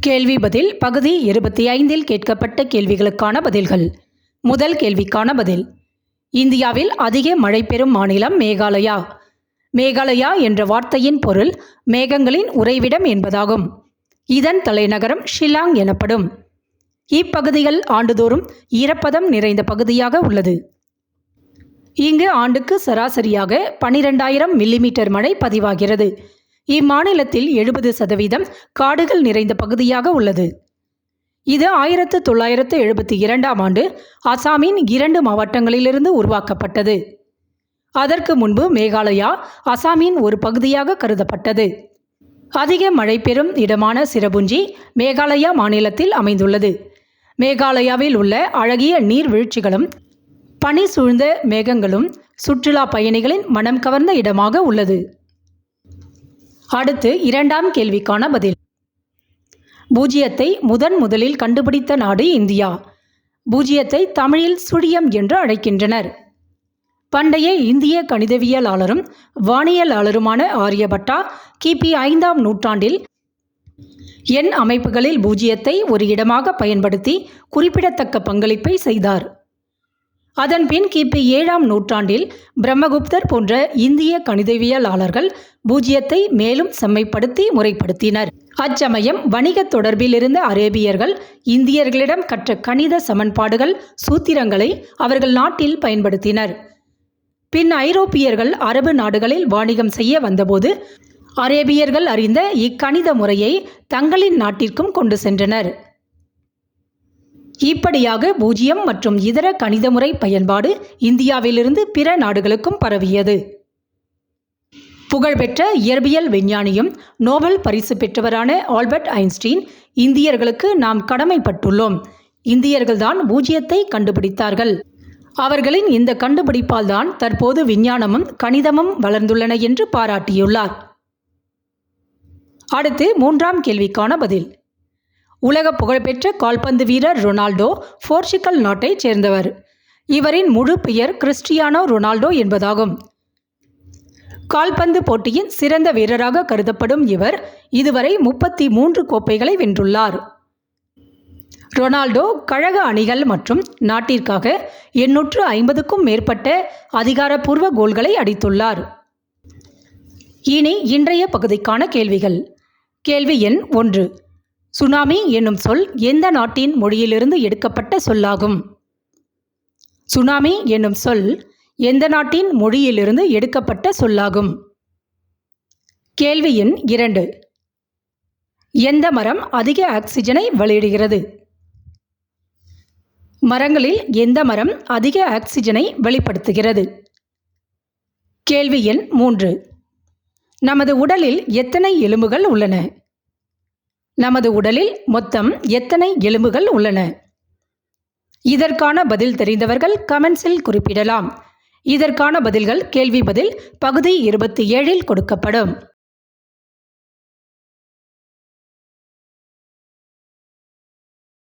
கேள்வி பதில் பகுதி இருபத்தி ஐந்தில் கேட்கப்பட்ட கேள்விகளுக்கான பதில்கள். முதல் கேள்விக்கான பதில் இந்தியாவில் அதிக மழை பெறும் மாநிலம் மேகாலயா. மேகாலயா என்ற வார்த்தையின் பொருள் மேகங்களின் உறைவிடம் என்பதாகும். இதன் தலைநகரம் ஷில்லாங் எனப்படும். இப்பகுதிகள் ஆண்டுதோறும் ஈரப்பதம் நிறைந்த பகுதியாக உள்ளது. இங்கு ஆண்டுக்கு சராசரியாக பனிரெண்டாயிரம் மில்லிமீட்டர் மழை பதிவாகிறது. இம்மாநிலத்தில் எழுபது சதவீதம் காடுகள் நிறைந்த பகுதியாக உள்ளது. இது ஆயிரத்து தொள்ளாயிரத்து எழுபத்தி இரண்டாம் ஆண்டு அசாமின் இரண்டு மாவட்டங்களிலிருந்து உருவாக்கப்பட்டது. அதற்கு முன்பு மேகாலயா அசாமின் ஒரு பகுதியாக கருதப்பட்டது. அதிக மழை பெறும் இடமான சிரபுஞ்சி மேகாலயா மாநிலத்தில் அமைந்துள்ளது. மேகாலயாவில் உள்ள அழகிய நீர்வீழ்ச்சிகளும் பனி சூழ்ந்த மேகங்களும் சுற்றுலா பயணிகளின் மனம் கவர்ந்த இடமாக உள்ளது. அடுத்து இரண்டாம் கேள்விக்கான பதில். பூஜ்ஜியத்தை முதன் முதலில் கண்டுபிடித்த நாடு இந்தியா. பூஜ்ஜியத்தை தமிழில் சுழியம் என்று அழைக்கின்றனர். பண்டைய இந்திய கணிதவியலாளரும் வானியலாளருமான ஆரியபட்டா கிபி ஐந்தாம் நூற்றாண்டில் எண் அமைப்புகளில் பூஜ்ஜியத்தை ஒரு இடமாக பயன்படுத்தி குறிப்பிடத்தக்க பங்களிப்பை செய்தார். அதன்பின் கிபி ஏழாம் நூற்றாண்டில் பிரம்மகுப்தர் போன்ற இந்திய கணிதவியலாளர்கள் பூஜ்ஜியத்தை மேலும் செம்மைப்படுத்தி முறைப்படுத்தினர். அச்சமயம் வணிகத் தொடர்பில் இருந்த அரேபியர்கள் இந்தியர்களிடம் கற்ற கணித சமன்பாடுகள் சூத்திரங்களை அவர்கள் நாட்டில் பயன்படுத்தினர். பின் ஐரோப்பியர்கள் அரபு நாடுகளில் வாணிகம் செய்ய வந்தபோது அரேபியர்கள் அறிந்த இக்கணித முறையை தங்களின் நாட்டிற்கும் கொண்டு சென்றனர். இப்படியாக பூஜ்ஜியம் மற்றும் இதர கணித முறை பயன்பாடு இந்தியாவிலிருந்து பிற நாடுகளுக்கும் பரவியது. புகழ்பெற்ற இயற்பியல் விஞ்ஞானியும் நோபல் பரிசு பெற்றவரான ஆல்பர்ட் ஐன்ஸ்டீன் இந்தியர்களுக்கு நாம் கடமைப்பட்டுள்ளோம். இந்தியர்கள்தான் பூஜ்ஜியத்தை கண்டுபிடித்தார்கள். அவர்களின் இந்த கண்டுபிடிப்பால் தான் தற்போது விஞ்ஞானமும் கணிதமும் வளர்ந்துள்ளன என்று பாராட்டியுள்ளார். அடுத்து மூன்றாம் கேள்விக்கான பதில். உலக புகழ்பெற்ற கால்பந்து வீரர் ரொனால்டோ போர்ச்சுகல் நாட்டைச் சேர்ந்தவர். இவரின் முழு பெயர் கிறிஸ்டியானோ ரொனால்டோ என்பதாகும். கால்பந்து போட்டியின் சிறந்த வீரராக கருதப்படும் இவர் இதுவரை முப்பத்தி மூன்று கோப்பைகளை வென்றுள்ளார். ரொனால்டோ கழக அணிகள் மற்றும் நாட்டிற்காக எண்ணூற்று ஐம்பதுக்கும் மேற்பட்ட அதிகாரப்பூர்வ கோல்களை அடித்துள்ளார். இனி இன்றைய பகுதிக்கான கேள்விகள். கேள்வி எண் ஒன்று. சுனாமி என்னும் சொல் எந்த நாட்டின் மொழியிலிருந்து எடுக்கப்பட்ட சொல்லாகும். சுனாமி என்னும் சொல் எந்த நாட்டின் மொழியிலிருந்து எடுக்கப்பட்ட சொல்லாகும். கேள்வி எண் இரண்டு. எந்த மரம் அதிக ஆக்சிஜனை வெளியிடுகிறது? மரங்களில் எந்த மரம் அதிக ஆக்சிஜனை வெளிப்படுத்துகிறது? கேள்வி எண் மூன்று. நமது உடலில் எத்தனை எலும்புகள் உள்ளன? நமது உடலில் மொத்தம் எத்தனை எலும்புகள் உள்ளன? இதற்கான பதில் தெரிந்தவர்கள் கமெண்ட்ஸில் குறிப்பிடலாம். இதற்கான பதில்கள் கேள்வி பதில் பகுதி இருபத்தி ஏழில் கொடுக்கப்படும்.